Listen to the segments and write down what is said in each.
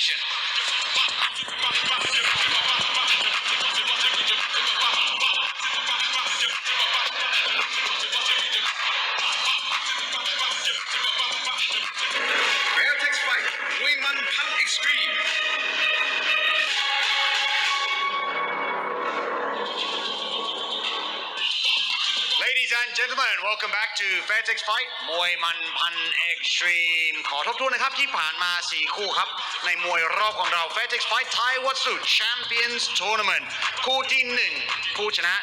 action. Welcome back to Vertex Fight มวยมันพัน Extreme ขอทบทวนนะครับที่ผ่านมา 4 คู่ครับ ในมวยรอบของเรา Vertex Fight Thai w a t s u Champions Tournament คู่ที่ 1 ผู้ชนะ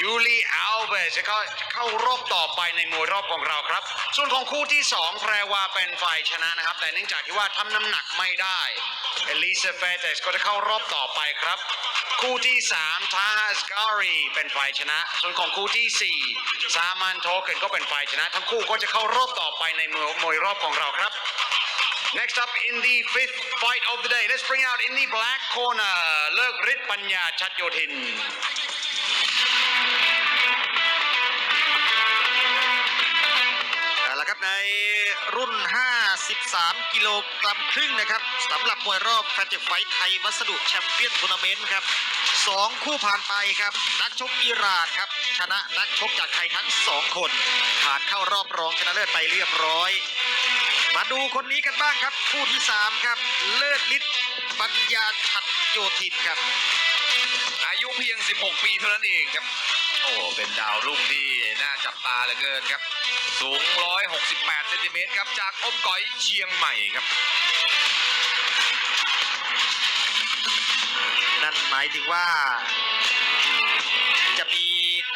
ยูรีอัลเบสจะเข้าเข้ารอบต่อไปในมวยรอบของเราครับ ส่วนของคู่ที่ 2 แพรวาเป็นฝ่ายชนะนะครับ แต่เนื่องจากที่ว่าทำน้ำหนักไม่ได้เอลิซาเฟเตสก็จะเข้ารอบต่อไปครับ คู่ที่ 3 ทาฮัสการีเป็นฝ่ายชนะ ส่วนของคู่ที่ 4 ซามันโทเกนก็เป็นฝ่ายชนะ ทั้งคู่ก็จะเข้ารอบต่อไปในมวยมวยรอบของเราครับ Next up in the fifth fight of the day let's bring out in the black corner เลิกฤ รุ่น 53 กิโลกรัมครึ่งนะครับสำหรับมวยรอบแฟตไฟไทยวัสดุแชมเปี้ยนทัวร์นาเมนต์ครับสองคู่ผ่านไปครับ นักชกอิหร่านครับ ชนะนักชกจากไทยทั้งสองคน ผ่านเข้ารอบรองชนะเลิศไปเรียบร้อย มาดูคนนี้กันบ้างครับ คู่ที่ 3 ครับ เลิศฤทธิ์ปัญญาชัดโยธินครับ อายุเพียง 16 ปีเท่านั้นเองครับ โอ้เป็นดาวรุ่งที่น่าจับตาเหลือเกินครับ สูง 168เซนติเมตรครับ จากอมก๋อยเชียงใหม่ครับ นั่นหมายถึงว่า จะมี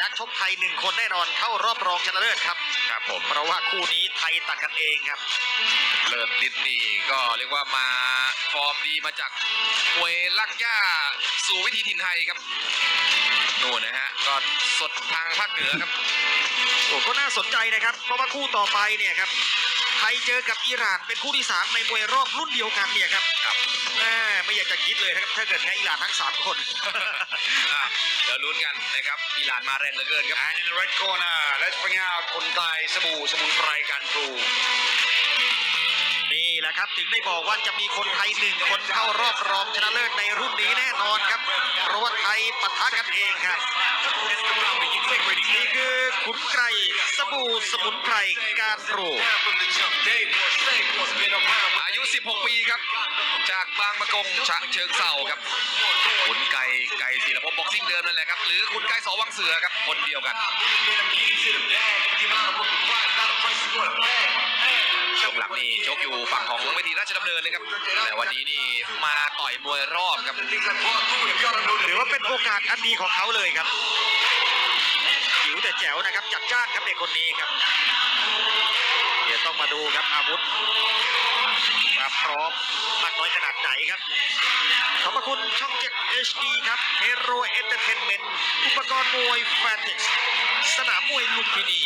นักชกไทยหนึ่งคนแน่นอนเข้ารอบรองชนะเลิศครับ ครับผม เพราะว่าคู่นี้ไทยตัดกันเองครับ เลิศดิสนี่ก็เรียกว่ามาฟอร์มดีมาจากมวยลักย่าสู่วิธีถิ่นไทยครับนู่นนะฮะก็สดทางภาคเหนือครับโอ้ ก็น่าสนใจนะครับ เพราะว่าคู่ต่อไปเนี่ยครับไทยเจอกับอิหร่านเป็นคู่ที่สามในมวยรอบรุ่นเดียวกันเนี่ยครับครับแม่ไม่อยากจะคิดเลยนะครับ ถ้าเกิดแพ้อิหร่านทั้งสามคน อะเดี๋ยวลุ้นกันนะครับอิหร่านมาแรงเหลือเกินครับ And in the red corner let's bring out คนไทยสบู่สมุนไพรการปลูกนี่แหละครับ ถึงได้บอกว่าจะมีคนไทยหนึ่งคนเข้ารอบรองชนะเลิศในรุ่นนี้แน่นอนครับเพราะว่าไทยปะทะกันเองครับนี่ คือขุนไกรสบู่สมุนไพรการปลูกอายุ 16 ปีครับ จากบางมะกงฉะเชิงเซาครับขุนไก่ไก่ศิลปบ็อกซิ่งเดิมนั่นแหละครับ หรือขุนไก่สอวังเสือครับคนเดียวกันช่วงหลังนี่ชกอยู่ฝั่งของเวทีราชดำเนินเลยครับ แต่วันนี้นี่มาต่อยมวยรอบครับ ถือว่าเป็นโอกาสอันดีของเขาเลยครับหิว แต่แจ๋วนะครับ จัดจ้านครับเด็กคนนี้ครับ เดี๋ยวต้องมาดูครับอาวุธมาพร้อมมากน้อยขนาดไหนครับ ขอบคุณช่องเจ็ด HD ครับ Hero Entertainment อุปกรณ์มวยแฟร์เท็ก สนามมวยลุมพินี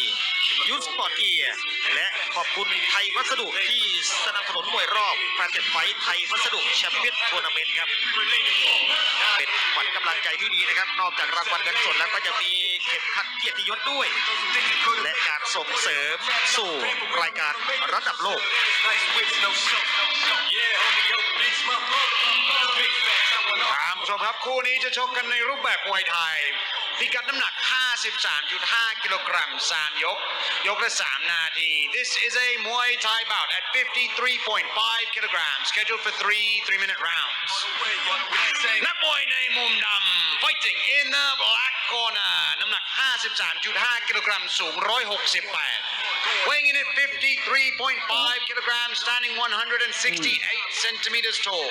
ยูสปอร์ตเกียร์และขอบคุณไทยวัสดุที่สนับสนุนมวยรอบแฟร์เท็กซ์ไฟไทยวัสดุแชมเปี้ยนทัวร์นาเมนต์ครับเป็นขวัญกำลังใจที่ดีนะครับ นอกจากรางวัลเงินสดแล้วก็ยังมีเข็มขัดเกียรติยศด้วย และการส่งเสริมสู่รายการระดับโลกครับผู้ชมครับคู่นี้จะชกกันในรูปแบบมวยไทยพิกัดน้ำหนัก 53.5 กิโลกรัม 3 ยก ยกละ 3 นาที This is a Muay Thai bout at 53.5 kilograms scheduled for three three minute rounds นักมวยในมุมดำ fighting in the black corner น้ำหนัก 53.5 กิโลกรัม สูง 168 weighing in at 53.5 kilograms standing 168 centimeters tall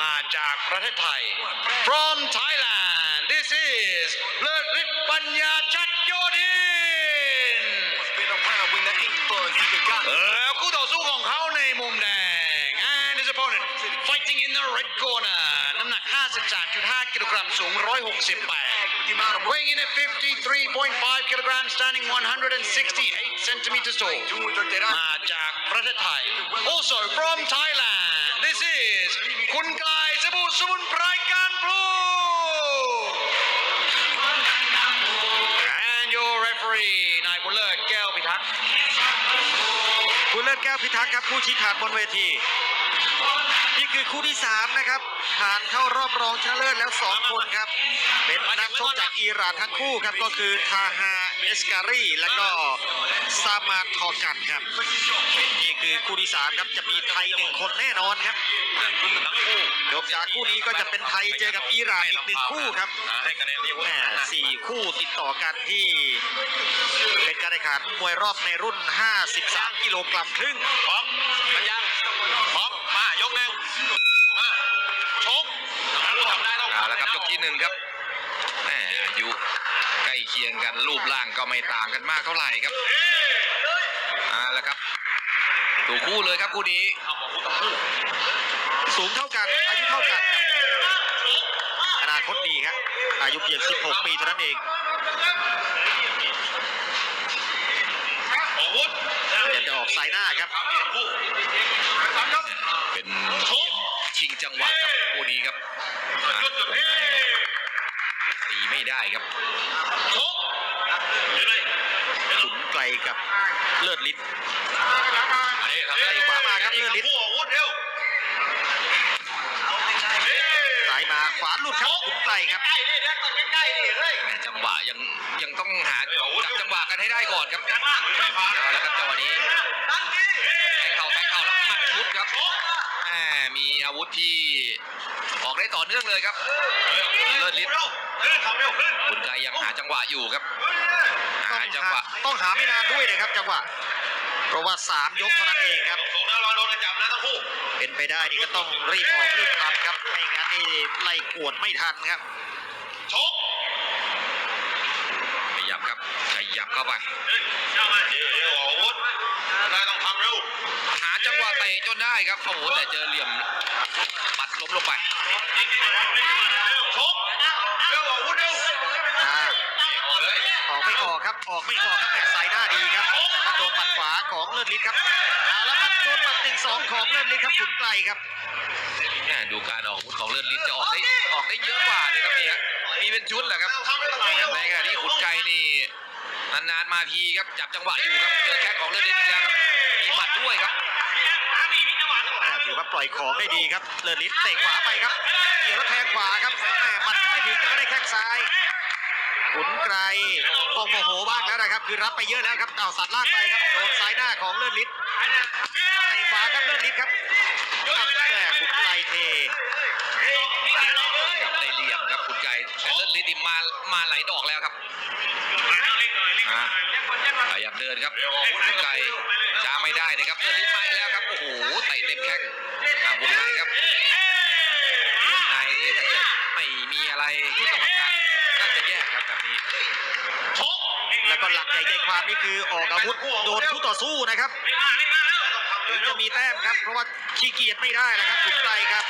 มาจากประเทศไทย from Thailand this is เลิศฤทธิ์ ปัญญาชัดโยธินแล้วคู่ต่อสู้ของเขาในมุมแดง and his opponent fighting in the red corner น้ำหนัก 53.5 กิโลกรัมสูง 168 weighing in at 53.5 kilograms standing 168 centimeters tall มาจากประเทศไทย also from Thailand this is คุณกายสบู่สมุนไพร เลิศแก้วพิทักษ์ครับผู้ชี้ขาดบนเวที พิคือคู่ที่สามนะครับ ผ่านเข้ารอบรองชนะเลิศแล้วสองคนครับ เป็นนักชกจากอิหร่านทั้งคู่ครับ ก็คือคาฮาเอสการีและก็ซามาทอกันครับ นี่คือคู่ที่สามครับจะมีไทยหนึ่งคนแน่นอนครับจบจากคู่นี้ก็จะเป็นไทยเจอกับอิหร่านอีกหนึ่งคู่ครับแหมสี่คู่ติดต่อกันที่เป็นการแข่งขันมวยรอบในรุ่น 53 กิโลกรัมครึ่ง พร้อมมันยังพร้อมมายกหนึ่งมาชกทำได้ต้อง เอาละครับย กที่หนึ่งครับแหมอายุใกล้เคียงกันรูปร่างก็ไม่ต่างกันมากเท่าไหร่ครับเอาละครับถูกคู่เลยครับคู่นี้ สูงเท่ากัน อายุเท่ากัน อนาคตดีครับอายุเพียง 16 ปีเท่านั้นเองอาวุธเดี๋ยวจะออกสายหน้าครับ เป็นชิงจังหวะครับ คู่นี้ครับอะตีไม่ได้ครับชกเลยขุนไกลกับเลิศฤทธิ์นี่ทำได้เตะขวามาครับเลิศฤทธิ์คู่อาวุธเร็วสายมาขวาหลุดครับขุนไกลครับใกล้ๆนี่นะตัดใกล้ๆนี่เฮ้ยแหมจังหวะยังยังต้องหาจับจังหวะกันให้ได้ก่อนครับยังมาไม่ผ่านเอาละครับจังหวะนี้ตั้งทีแทงเข่าแทงเข่าแล้วหมัดชุดครับแห มมีอาวุธที่ออกได้ต่อเนื่องเลยครับเลิศฤทธิ์เร็วเร็วทำเร็วขึ้นคุณไกยังหาจังหวะอยู่ครับต้อหางจังหวะหาต้องหาไม่นานด้วยนะครับจังหวะเพราะว่า3ยกเท่านั้นเองครับสูงนะรอโดนกระจับนะทั้งคู่เป็นไปได้นี่ก็ต้องรีบออกรีบทำครับไม่งั้นนี่ไล่กวดไม่ทันครับชกขยับครับขยับเข้าไปช่างมันเร็วอาวุธได้ต้องทำเร็ว หา จนได้ครับโอ้โหแต่เจอเหลี่ยมปัดล้มลงไปออกไม่ออกครับออกไม่ออกครับแม่สายหน้าดีครับ แต่ว่าโดนหมัดขวาของเลิศฤทธิ์ครับเอาแล้วครับโดนหมัดหนึ่งสองของเลิศฤทธิ์ครับขุนไกลครับแม่ดูการออกอาวุธของเลือดลิ้นจะออกได้ออกได้เยอะกว่าเลยครับเนี่ยมีเป็นชุดแหละครับทำเร็วทำเร็วในขณะที่ขุนไกนี่นานๆมาทีครับจับจังหวะอยู่ครับเจอแข้งของเลือดลิ้นอีกแล้วครับมีหมัดด้วยครับ ถือว่าปล่อยของได้ดีครับเลิศฤทธิ์เตะขวาไปครับเกี่ยวแล้วแทงขวาครับแหม่หมัดไม่ถึงแต่ก็ได้แข้งซ้ายขุนไกรต้องโมโหบ้างแล้วนะครับ คือรับไปเยอะแล้วครับเอาสัตว์ล่างไปครับโดนซ้ายหน้าของเลิศฤทธิ์เตะขวาครับเลิศฤทธิ์ครับอัดแม่ขุนไกรเทได้เหลี่ยมครับขุนไกแต่เลือดลิ้นนี่มามาหลายดอกแล้วครับอะขยับเดินครับขุนไก ช้าไม่ได้นะครับเลือดลิ้นมาอีกแล้วครับโอ้โหเตะเต็มแข้งอะวงในครับวงในถ้าเกิดไม่มีอะไรที่กรรมการน่าจะแยกครับแบบนี้ชกแล้วก็หลักใหญ่ใจความนี่คือออกอาวุธโดนคู่ต่อสู้นะครับถึงจะมีแต้มครับ เพราะว่าขี้เกียจไม่ได้แล้วครับขุนไกรครับ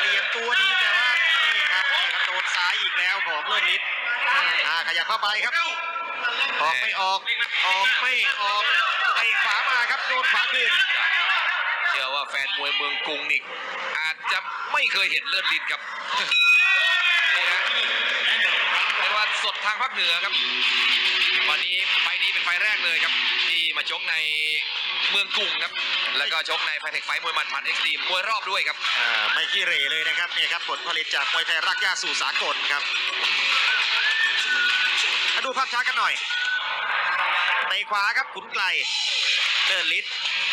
เหลี่ยมตัวดีแต่ว่านี่ครับนี่ครับโดนซ้ายอีกแล้วของเลิศฤทธิ์ขยับเข้าไปครับ ออกไม่ออก ออกไม่ออก ไอ้ขวามาครับโดนขวาคืนเชื่อว่าแฟนมวยเมืองกรุงนี่อาจจะไม่เคยเห็นเลือดลิ้นครับนี่นะเรียกว่าสดทางภาคเหนือครับ วันนี้ไฟล์นี้เป็นไฟล์แรกเลยครับ ที่มาชกในเมืองกรุงครับ แล้วก็ชกในไฟเทคไฟท์มวยหมัดพันเอ็กซ์ตรีมมวยรอบด้วยครับอ่าไม่ขี้เหร่เลยนะครับเนี่ยครับผลผลิตจากมวยไทยรักย่าสู่สากลครับ มาดูภาพช้ากันหน่อยเตะ ขวาครับขุนไกลเดินลิศ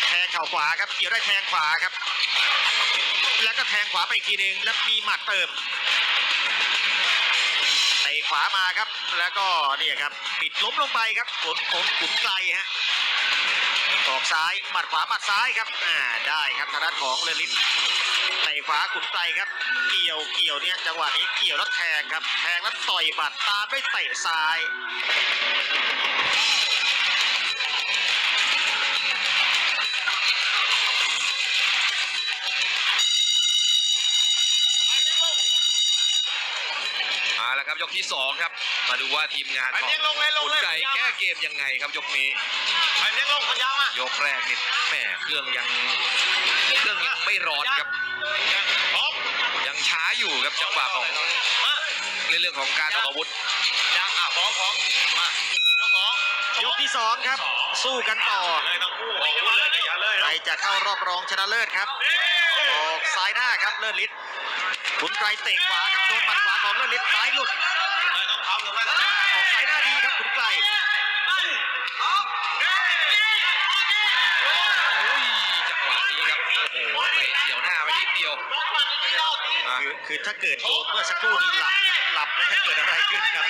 แทงเข่าขวาครับเกี่ยวได้แทงขวาครับ แล้วก็แทงขวาไปอีกทีหนึ่งแล้วมีหมัดเติมเตะขวามาครับ แล้วก็เนี่ยครับปิดล้มลงไปครับผลของขุนไกลฮะออกซ้ายหมัดขวาหมัดซ้ายครับอ่าได้ครับทางด้านของเรลิสเตะขวาขุนไกลครับ เกี่ยวเกี่ยวเนี่ยจังหวะนี้เกี่ยวแล้วแทงครับ แทงแล้วต่อยหมัดตามด้วยเตะซ้าย เอาละครับยกที่สองครับ มาดูว่าทีมงานของคุณไก่แก้เกมยังไงครับยกนี้ไปเลี้ยงลงคนยาวมายกแรกนี่แหมเครื่องยังเครื่องยังไม่ร้อนครับพร้อมยังช้าอยู่ครับจังหวะของมาในเรื่องของการออกอาวุธยังอะพร้อมพร้อมมายกสองยกที่สองครับ สู้กันต่อเลยทั้งคู่ออกอาวุธเลยอย่าเลยใครจะเข้ารอบรองชนะเลิศครับออกซ้ายหน้าครับเลิศฤทธิ์ ขุนไกรเตะขวาครับโดนหมัดขวาของเลิศฤทธิ์ซ้ายหลุดต้องทำเลยออกซ้ายหน้าดีครับขุนไกรโอ้ยจังหวะนี้ครับโอ้โหเตะเฉียวหน้าไปนิดเดียวอะคือคือถ้าเกิดโดนเมื่อสักครู่นี้หลับหลับแล้วจะเกิดอะไรขึ้นครับ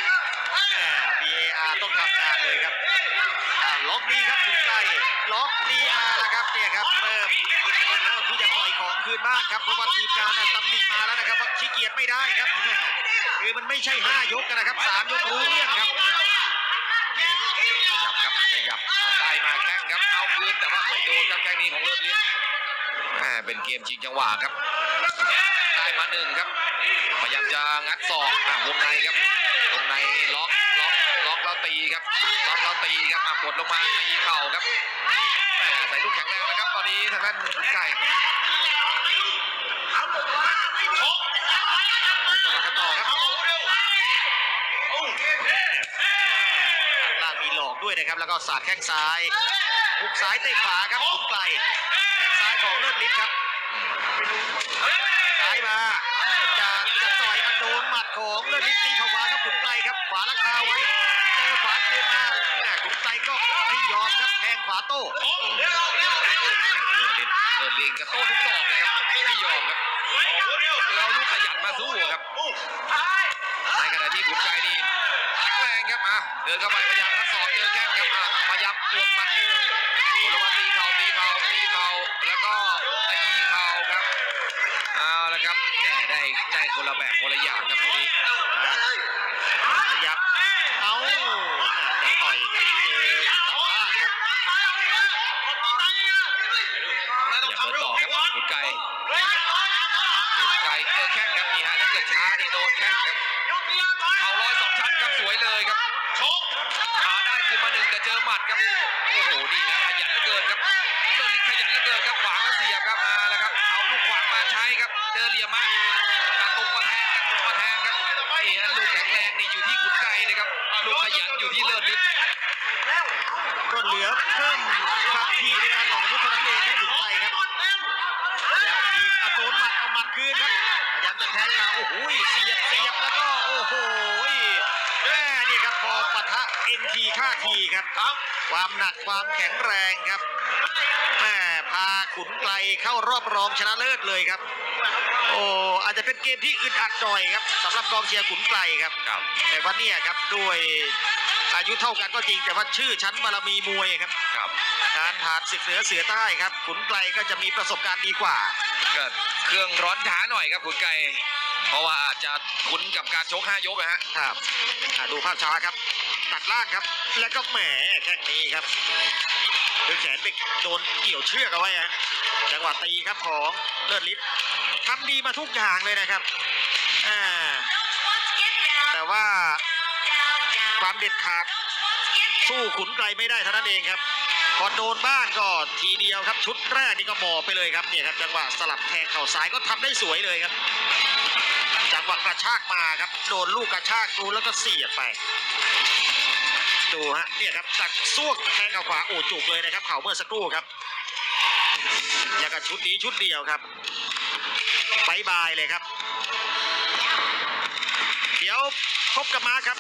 แหม VAR ต้องทำงานเลยครับอ่าล็อกดีครับขุนไกรล็อกดีอาร์แล้วครับ คืนบ้างครับเพราะว่าทีมงานน่ะตำหนิมาแล้วนะครับว่าขี้เกียจไม่ได้ครับแหมคือมันไม่ใช่ห้ายกกันนะครับสามยกรู้เรื่องครับขยับครับขยับได้มาแข้งครับเอาคืนแต่ว่าไม่โดนครับแข้งนี้ของเลิศฤทธิ์แหมเป็นเกมชิงจังหวะครับได้มาหนึ่งครับพยายามจะงัดศอกอะวงในครับวงในล็อกล็อกล็อกแล้วตีครับล็อกแล้วตีครับอะกดลงมาตีเข่าครับแหมใส่ลูกแข็งแรงนะครับตอนนี้ทางด้านขุนไก่ ล่างมีหลอกด้วยนะครับ แล้วก็สาดแข้งซ้ายหุกซ้ายเตะขวาครับขุนไกลแข้งซ้ายของเลิศฤทธิ์ครับซ้ายมาจะจะต่อยอันโดนหมัดของเลิศฤทธิ์ตีเข้าขวาครับขุนไกลครับ ขวาราคาไว้เจอขวาคืนมาแม่ขุนไกลก็ไม่ยอมครับแทงขวาโต้เลิศฤทธิ์เลิศฤทธิ์กระโต้ทุกดอกเลยครับไม่ยอมครับ เราลูกขยันมาสู้ครับในขณะที่ขุนไก่นี่แข็งแรงครับอะเดินเข้าไปพยายามทัดศอกเจอแข้งครับอะพยายามปวงมัดกดลมาตีเข่าตีเข่าตีเข่าแล้วก็ตีเข่าครับเอาละครับแหมได้ได้คนละแบบคนละอย่างครับพวกนี้ขยับเอาน่ต่อยเจอ เอ็นทีค่าทีครับ ความหนักความแข็งแรงครับแม่พาขุนไกลเข้ารอบรองชนะเลิศเลยครับ โอ้อาจจะเป็นเกมที่อึดอัดหน่อยครับสำหรับกองเชียร์ขุนไกลครับครับ แต่ว่าเนี่ยครับด้วยอายุเท่ากันก็จริงแต่ว่าชื่อชั้นบารมีมวยครับครับการผ่านศึกเหนือเสือใต้ครับขุนไกลก็จะมีประสบการณ์ดีกว่าก็เครื่องร้อนช้าหน่อยครับขุนไก่ เพราะว่าอาจจะคุ้นกับการชกห้ายกนะฮะครับอะดูภาพช้าครับ ตัดล่างครับ แล้วก็แหมแข้งนี้ครับคือแขนไปโดนเกี่ยวเชือกเอาไว้ฮะจังหวะตีครับของเลิศฤทธิ์ทำดีมาทุกอย่างเลยนะครับอ่าแต่ว่าความเด็ดขาดสู้ขุนไกลไม่ได้เท่านั้นเองครับพอโดนบ้านก็ทีเดียวครับ ชุดแรกนี่ก็หมอบไปเลยครับเนี่ยครับจังหวะสลับแทงเข่าซ้ายก็ทำได้สวยเลยครับ จังหวะกระชากมาครับ โดนลูกกระชากดูแล้วก็เสียบไป ดูฮะเนี่ยครับตักซวกแทงเข่าขวาโอ้จุกเลยนะครับ เข่าเมื่อสักครู่ครับอย่างกับชุดนี้ชุดเดียวครับบายบายเลยครับ เดี๋ยวพบกับมาครับ